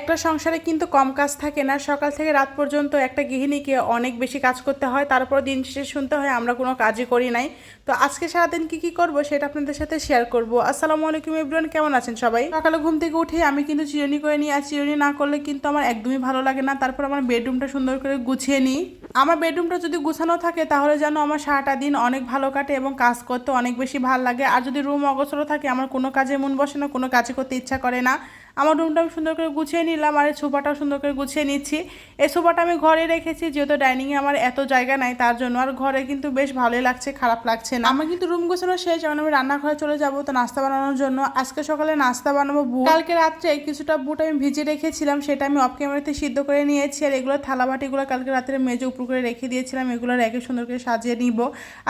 একটা সংসারে কিন্তু কম কাজ থাকে না। সকাল থেকে রাত পর্যন্ত একটা গৃহিণীকে অনেক বেশি কাজ করতে হয়। তারপর দিন শেষে শুনতে হয়, আমরা কোনো কাজই করি নাই। তো আজকে সারাদিন কি কি করব সেটা আপনাদের সাথে শেয়ার করব। আসসালামু আলাইকুম এভরিওয়ান কেমন আছেন সবাই? সকালে ঘুম থেকে উঠে আমি কিন্তু চিরুনি করে নিই। আর চিরুনি না করলে কিন্তু আমার একদমই ভালো লাগে না। তারপর আমার বেডরুমটা সুন্দর করে গুছিয়ে নিই। আমার বেডরুমটা যদি গুছানো থাকে তাহলে যেন আমার সারাটা দিন অনেক ভালো কাটে এবং কাজ করতে অনেক বেশি ভালো লাগে। আর যদি রুম অগোছলো থাকে, আমার কোনো কাজে মন বসে না, কোনো কাজে করতে ইচ্ছা করে না। আমার রুমটা আমি সুন্দর করে গুছিয়ে নিলাম আর এই সোফাটাও সুন্দর করে গুছিয়ে নিচ্ছি। এই সোফাটা আমি ঘরে রেখেছি যেহেতু ডাইনিংয়ে আমার এত জায়গা নাই তার জন্য আর ঘরে কিন্তু বেশ ভালোই লাগছে খারাপ লাগছে না। আমার কিন্তু রুম গোছানো শেষ এখন আমি রান্নাঘরে চলে যাব তো নাস্তা বানানোর জন্য। আজকে সকালে নাস্তা বানাবো বুট। কালকে রাত্রে কিছুটা বুট আমি ভিজে রেখেছিলাম সেটা আমি অফ ক্যামেরাতে সিদ্ধ করে নিয়েছি আর এগুলো থালা বাটিগুলো কালকে রাত্রে মেজে উপর করে রেখে দিয়েছিলাম এগুলো রেখে সুন্দর করে সাজিয়ে নিব।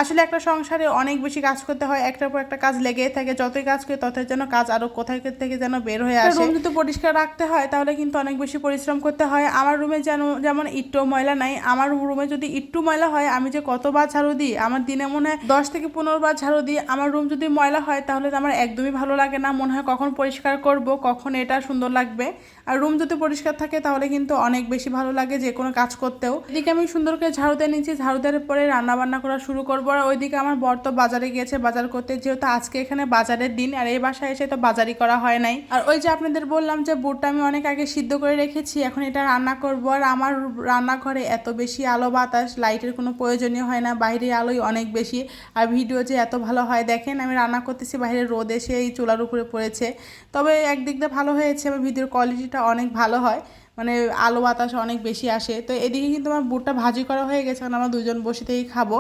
আসলে একটা সংসারে অনেক বেশি কাজ করতে হয় একটার পর একটা কাজ লেগেই থাকে যতই কাজ করি ততই যেন কাজ আরও কোথায় থেকে যেন বের হয়ে আসে। যদি পরিষ্কার রাখতে হয়, তাহলে কিন্তু অনেক বেশি পরিশ্রম করতে হয়। আমার রুমে যেন, যেমন ইট্টু ময়লা নাই, আমার রুমে যদি ইট্টু ময়লা হয়, আমি যে কতবার ঝাড়ু দিই, আমার দিনে মনে হয় দশ থেকে পনেরো বার ঝাড়ু দিই, আমার রুম যদি ময়লা হয়, তাহলে আমার একদমই ভালো লাগে না, মনে হয় কখন পরিষ্কার করব, কখন এটা সুন্দর লাগবে। আর রুম যদি পরিষ্কার থাকে, তাহলে কিন্তু অনেক বেশি ভালো লাগে যে কোনো কাজ করতেও। এদিকে আমি সুন্দর করে ঝাড়ু দিয়ে নিচ্ছি, ঝাড়ু দেওয়ার পরে রান্না বান্না করা শুরু করব। আর ওইদিকে আমার বর তো বাজারে গিয়েছে, বাজার করতে, যেহেতু আজকে এখানে বাজারের দিন, আর এই বাসায় এসে তো বাজারই করা হয় নাই। আর ওই যে আপনাদের বললাম যে বুটটা আমি অনেক আগে সিদ্ধ করে রেখেছি, এখন এটা রান্না করব। আর আমার রান্নাঘরে এত বেশি আলো বাতাস, লাইটের কোনো প্রয়োজনীয় হয় না, বাইরের আলোই অনেক বেশি। আর ভিডিও যে এত ভালো হয়, দেখেন আমি রান্না করতেছি, বাইরে রোদ এসে এই চুলার উপরে পড়েছে। তবে একদিক দিয়ে ভালো হয়েছে আমার ভিডিওর কোয়ালিটিটা অনেক ভালো হয়। মানে আলো বাতাস অনেক বেশি আসে। তো এদিকে কিন্তু আমার বুটটা ভাজি করা হয়ে গেছে কারণ আমরা দুজন বসে থেকেই খাব।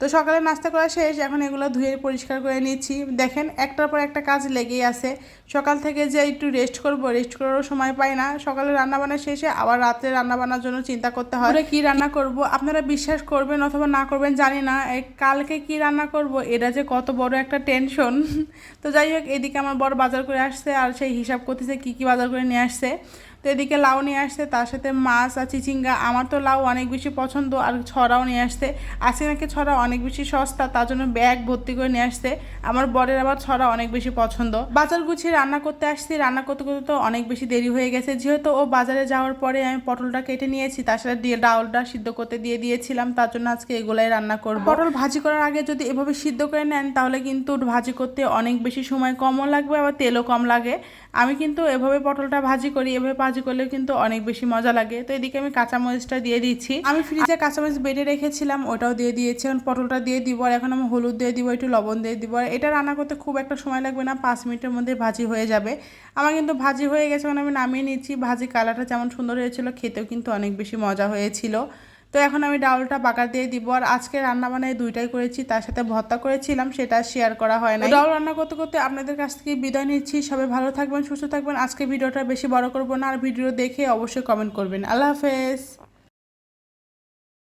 তো সকালে নাস্তা করা শেষ, এখন এগুলো ধুয়ে পরিষ্কার করে নিচ্ছি। দেখেন, একটার পর একটা কাজ লেগেই আছে। সকাল থেকে যে একটু রেস্ট করব রেস্ট করারও সময় পাই না। সকালে রান্নাবান্না শেষে আবার রাত্রে রান্নাবান্নার জন্য চিন্তা করতে হয়। কি রান্না করব, আপনারা বিশ্বাস করবেন অথবা না করবেন জানি না। কালকে কি রান্না করব, এটা যে কত বড় একটা টেনশন তো যাই হোক, এদিকে আমার বড় বাজার করে আসছে আর সেই হিসাব করতেছে কি কি বাজার করে নিয়ে আসছে। তো এদিকে লাউ নিয়ে আসছে, তার সাথে মাছ আর চিচিঙ্গা। আমার তো লাউ অনেক বেশি পছন্দ আর ছড়াও নিয়ে আসছে। আজকে নাকি ছড়া অনেক বেশি সস্তা, তার জন্য ব্যাগ ভর্তি করে নিয়ে আসছে। আমার বরের আবার ছড়া অনেক বেশি পছন্দ। বাজার গুছিয়ে রান্না করতে আসছি। রান্না করতে করতে তো অনেক বেশি দেরি হয়ে গেছে। যেহেতু ও বাজারে যাওয়ার পরে আমি পটলটা কেটে নিয়েছি, তার সাথে দিয়ে ডাউলটা সিদ্ধ করতে দিয়ে দিয়েছিলাম। তার জন্য আজকে এগুলাই রান্না করব। পটল ভাজি করার আগে যদি এভাবে সিদ্ধ করে নেন, তাহলে কিন্তু ভাজি করতে অনেক বেশি সময় কমও লাগবে, আবার তেলও কম লাগে। আমি কিন্তু এভাবে পটলটা ভাজি করি, এভাবে ভাজি করলে কিন্তু অনেক বেশি মজা লাগে। তো এদিকে আমি কাঁচামরিচটা দিয়ে দিচ্ছি। আমি ফ্রিজে কাঁচামরিচ বেটে রেখেছিলাম, ওটাও দিয়ে দিয়েছি। এখন পটলটা দিয়ে দিব আর এখন আমি হলুদ দিয়ে দিব, একটু লবণ দিয়ে দিব। আর এটা রান্না করতে খুব একটা সময় লাগবে না, পাঁচ মিনিটের মধ্যে ভাজি হয়ে যাবে। আমার কিন্তু ভাজি হয়ে গেছে মানে আমি নামিয়ে নিচ্ছি। ভাজি কালারটা যেমন সুন্দর হয়েছিল, খেতেও কিন্তু অনেক বেশি মজা হয়েছিল। তো এখন আমি ডাউলটা দিয়ে দিব আর আজকে রান্না বানায় দুইটাই করেছি, তার সাথে ভর্তা করেছিলাম, সেটা শেয়ার করা হয় না ডাউল রান্না করতে করতে আপনাদের কাছ থেকে বিদায় নিচ্ছি, সবাই ভালো থাকবেন, সুস্থ থাকবেন। আজকে ভিডিওটা বেশি বড় করব না, আর ভিডিও দেখে অবশ্যই কমেন্ট করবেন। আল্লাহ হাফেজ।